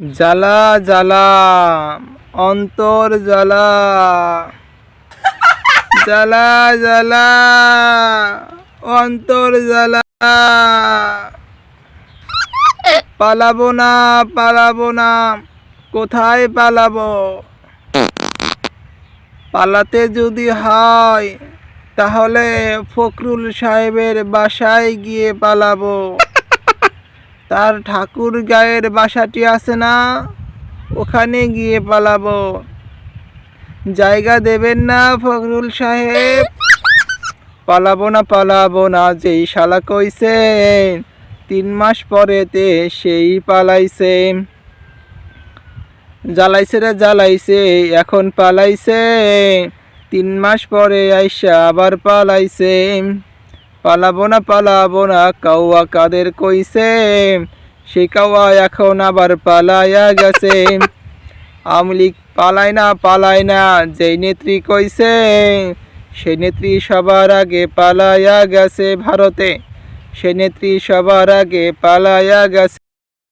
জ্বালা জ্বালা, অন্তর জ্বালা। জ্বালা জ্বালা, অন্তর জ্বালা। পালাবো না পালাবো না, কোথায় পালাবো? পালাতে যদি হয়, তাহলে ফখরুল সাহেবের বাসায় গিয়ে পালাবো। তার ঠাকুর গায়ের বাসাটি আছে না? ওখানে গিয়ে পালাবো। জায়গা দেবেন না ফখরুল সাহেব। পালাবো না পালাবো না, যেই শালা কইছে তিন মাস পরেতে সেই পালাইছে জ্বালাইছে রে, জ্বালাইছে, এখন পালাইছে তিন মাস পরে আইসা আবার পালাইছে পালাবো না পালাবো না, কাউয়া কাদের কইছে? সে কাওয়া এখন আবার পালাইয়া গেছে। আমলিক পালায় না পালায় না, যেই নেত্রী কইছে, সে নেত্রী সবার আগে পালাইয়া গেছে ভারতে। সে নেত্রী সবার আগে পালাইয়া গেছে।